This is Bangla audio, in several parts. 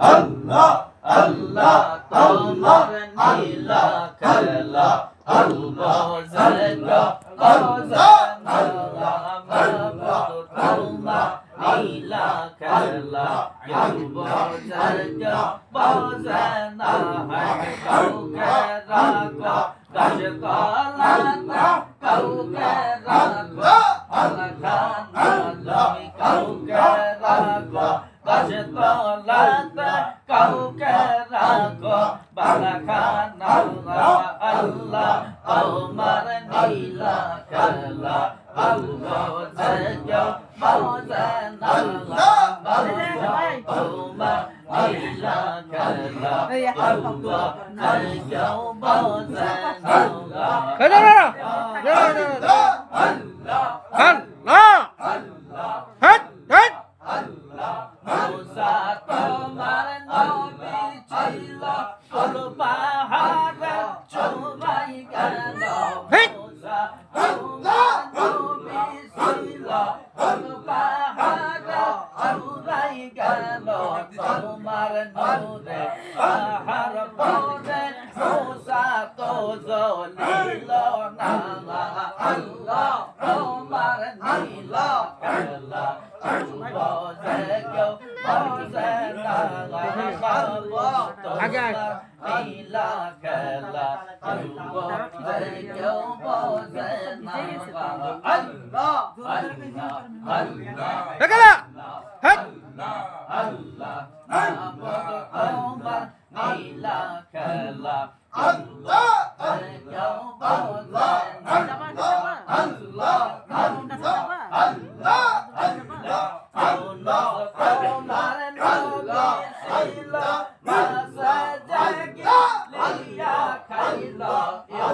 আল্লাহ আল্লাহ তোমার নীলা খেলা আল্লাহ জায়গা বাজানা মাহবুব তোমার নীলা খেলা আল্লাহ জায়গা বাজানা है কাউকে রাখো কালানা কাউকে রাখো আলাখানা কাউকে রাখো গাছ তলাতে কাউকে রাখো বালাখানা আল্লাহ তোমার নীলা খেলা আল্লাহ জায়গা বাজানা তোমার নীলা খেলা আল্লাহ বাজানা দাঁড়া দাঁড়া দাঁড়া আল্লাহ আগে। নীলা খেলা আল্লাহ আল্লাহ আল্লাহ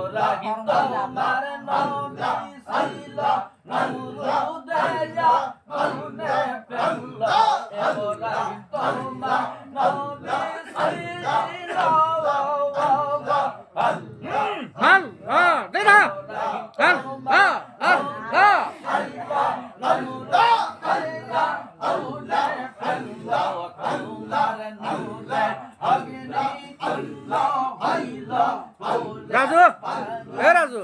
নীলা তোমার নবী ছিল। নূর দেয়া মনে পেল এবারে তোমার নবী রাজু এ রাজু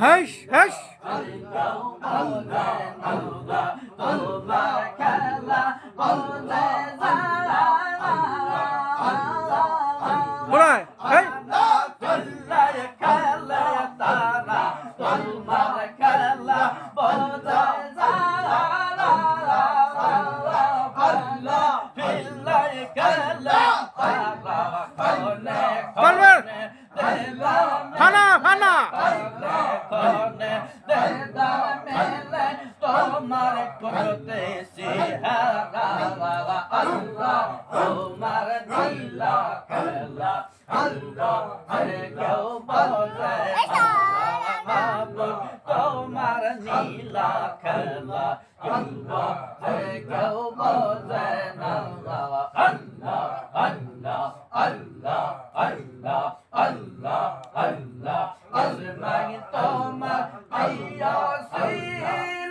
হাস হাস ফানা ফানা তোমার করতে সিহারা আল্লাহ তোমার নীলা খেলা আল্লাহ কেউ বলে তোমার নীলা খেলা আল্লাহ কেউ বলে